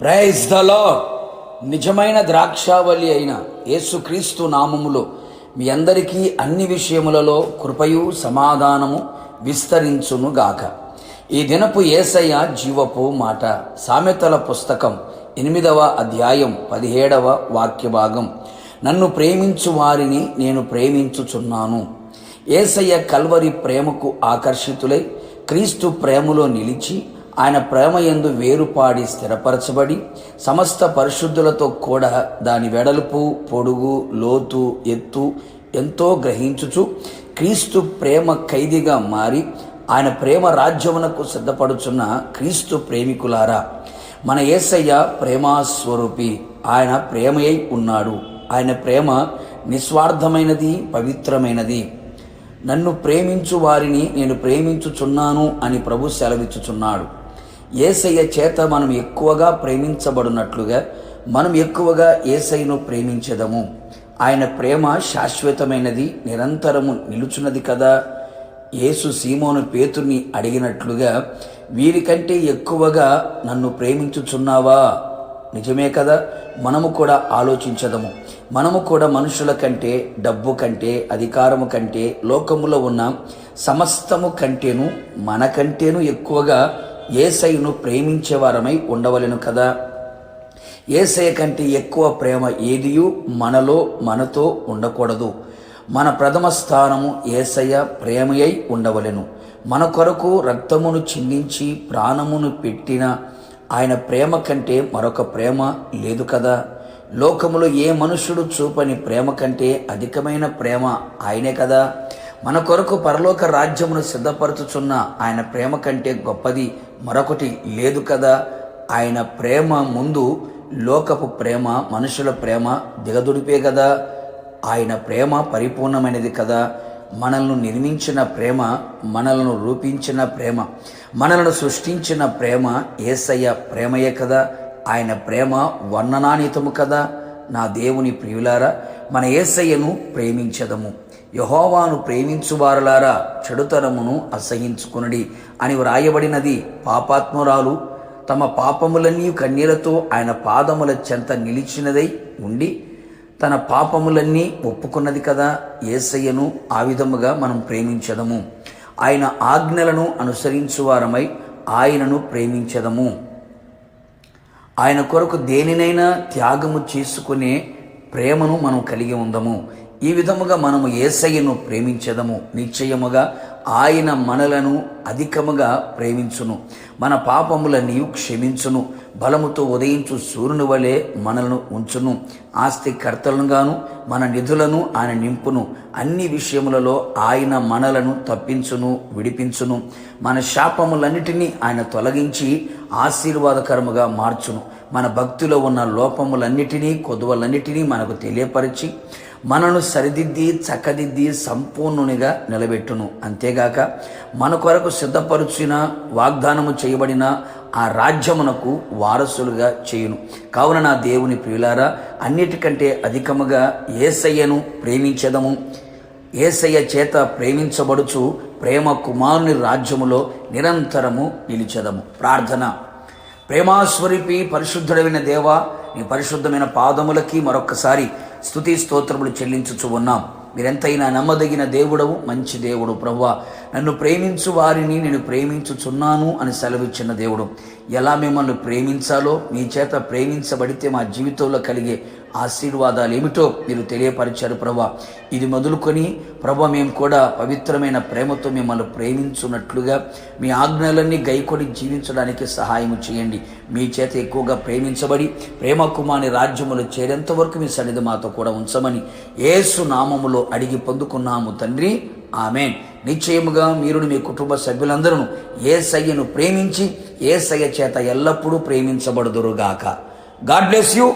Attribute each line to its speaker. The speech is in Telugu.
Speaker 1: ప్రైజ్ ద లాడ్ నిజమైన ద్రాక్షావళి అయిన యేసుక్రీస్తు నామములో మీ అందరికీ అన్ని విషయములలో కృపయు సమాధానము విస్తరించునుగాక ఈ దినపు ఏసయ్య జీవపు మాట సామెతల పుస్తకం ఎనిమిదవ అధ్యాయం పదిహేడవ వాక్య భాగం నన్ను ప్రేమించు వారిని నేను ప్రేమించుచున్నాను. ఏసయ్య కల్వరి ప్రేమకు ఆకర్షితులై క్రీస్తు ప్రేమలో నిలిచి ఆయన ప్రేమ యందు వేరుపాడి స్థిరపరచబడి సమస్త పరిశుద్ధులతో కూడా దాని వెడల్పు పొడుగు లోతు ఎత్తు ఎంతో గ్రహించుచు క్రీస్తు ప్రేమ ఖైదీగా మారి ఆయన ప్రేమ రాజ్యమునకు సిద్ధపడుచున్న క్రీస్తు ప్రేమికులారా మన యేసయ్య ప్రేమాస్వరూపి ఆయన ప్రేమయై ఉన్నాడు. ఆయన ప్రేమ నిస్వార్థమైనది పవిత్రమైనది. నన్ను ప్రేమించు వారిని నేను ప్రేమించుచున్నాను అని ప్రభు సెలవిచ్చుచున్నాడు. ఏసయ్య చేత మనం ఎక్కువగా ప్రేమించబడినట్లుగా మనం ఎక్కువగా ఏసైను ప్రేమించదము. ఆయన ప్రేమ శాశ్వతమైనది నిరంతరము నిలుచున్నది కదా. యేసు సీమోను పేతుర్ని అడిగినట్లుగా వీరికంటే ఎక్కువగా నన్ను ప్రేమించుచున్నావా? నిజమే కదా. మనము కూడా ఆలోచించదము. మనము కూడా మనుషుల కంటే డబ్బు కంటే అధికారము కంటే లోకములో ఉన్న సమస్తము కంటేను మనకంటేను ఎక్కువగా ఏసైను ప్రేమించేవారమై ఉండవలెను కదా. ఏసయ్య కంటే ఎక్కువ ప్రేమ ఏదియు మనలో మనతో ఉండకూడదు. మన ప్రథమ స్థానము ఏసయ్య ప్రేమయై ఉండవలెను. మన కొరకు రక్తమును చిందించి ప్రాణమును పెట్టిన ఆయన ప్రేమ కంటే మరొక ప్రేమ లేదు కదా. లోకములో ఏ మనుషుడు చూపని ప్రేమ కంటే అధికమైన ప్రేమ ఆయనే కదా. మన కొరకు పరలోక రాజ్యమును సిద్ధపరచుచున్న ఆయన ప్రేమ కంటే గొప్పది మరొకటి లేదు కదా. ఆయన ప్రేమ ముందు లోకపు ప్రేమ మనుషుల ప్రేమ దిగదుడిపే కదా. ఆయన ప్రేమ పరిపూర్ణమైనది కదా. మనల్ని నిర్మించిన ప్రేమ మనలను రూపించిన ప్రేమ మనలను సృష్టించిన ప్రేమ ఏసయ్య ప్రేమయే కదా. ఆయన ప్రేమ వర్ణనానీతము కదా. నా దేవుని ప్రియులారా మన ఏసయ్యను ప్రేమించదము. యహోవాను ప్రేమించువారులారా చెడుతనమును అసహించుకునడి అని వ్రాయబడినది పాపాత్మురాలు. తమ పాపములన్నీ కన్నీలతో ఆయన పాదముల చెంత నిలిచినదై ఉండి తన పాపములన్నీ ఒప్పుకున్నది కదా ఏసయ్యను ఆ విధముగా మనం ప్రేమించదము. ఆయన ఆజ్ఞలను అనుసరించువారమై ఆయనను ప్రేమించదము. ఆయన కొరకు దేనినైనా త్యాగము చేసుకునే ప్రేమను మనం కలిగి ఉందము. ఈ విధముగా మనము ఏసయ్యను ప్రేమించదము. నిశ్చయముగా ఆయన మనలను అధికముగా ప్రేమించును. మన పాపములన్నీ క్షమించును. బలముతో ఉదయించు సూర్యుని వలె మనలను ఉంచును. ఆస్తి కర్తలను మన నిధులను ఆయన నింపును. అన్ని విషయములలో ఆయన మనలను తప్పించును విడిపించును. మన శాపములన్నిటినీ ఆయన తొలగించి ఆశీర్వాదకరముగా మార్చును. మన భక్తిలో ఉన్న లోపములన్నిటినీ కొదువలన్నిటినీ మనకు తెలియపరిచి మనను సరిదిద్ది చక్కదిద్ది సంపూర్ణునిగా నిలబెట్టును. అంతేగాక మన కొరకు సిద్ధపరుచిన వాగ్దానము చేయబడిన ఆ రాజ్యమునకు వారసులుగా చేయును. కావున నా దేవుని ప్రియులారా అన్నిటికంటే అధికముగా ఏసయ్యను ప్రేమించదము. ఏసయ్య చేత ప్రేమించబడుచు ప్రేమ కుమారుని రాజ్యములో నిరంతరము నిలిచెదము. ప్రార్థన. ప్రేమాస్వరూపి పరిశుద్ధుడైన దేవ నీ పరిశుద్ధమైన పాదములకి మరొక్కసారి స్తుతి స్తోత్రములు చెల్లించుచు ఉన్నాం. మీరెంతైనా నమ్మదగిన దేవుడవు మంచి దేవుడు ప్రవ్వా. నన్ను ప్రేమించు వారిని నేను ప్రేమించుచున్నాను అని సెలవిచ్చిన దేవుడు. ఎలా మిమ్మల్ని ప్రేమించాలో మీ చేత ప్రేమించబడితే మా జీవితంలో కలిగే ఆశీర్వాదాలు ఏమిటో మీరు తెలియపరిచారు ప్రభా. ఇది మొదలుకొని ప్రభా మేము కూడా పవిత్రమైన ప్రేమతో మిమ్మల్ని ప్రేమించున్నట్లుగా మీ ఆజ్ఞలన్నీ గైకొని జీవించడానికి సహాయం చేయండి. మీ చేత ఎక్కువగా ప్రేమించబడి ప్రేమ కుమారి రాజ్యములు చేరేంత వరకు మీ సన్నిధి మాతో కూడా ఉంచమని ఏసు నామములో అడిగి పొందుకున్నాము తండ్రి. ఆమె నిశ్చయముగా మీరు మీ కుటుంబ సభ్యులందరూ ఏ సయ్యను ప్రేమించి ఏ సయ్య చేత ఎల్లప్పుడూ ప్రేమించబడుదురుగాక. God bless you.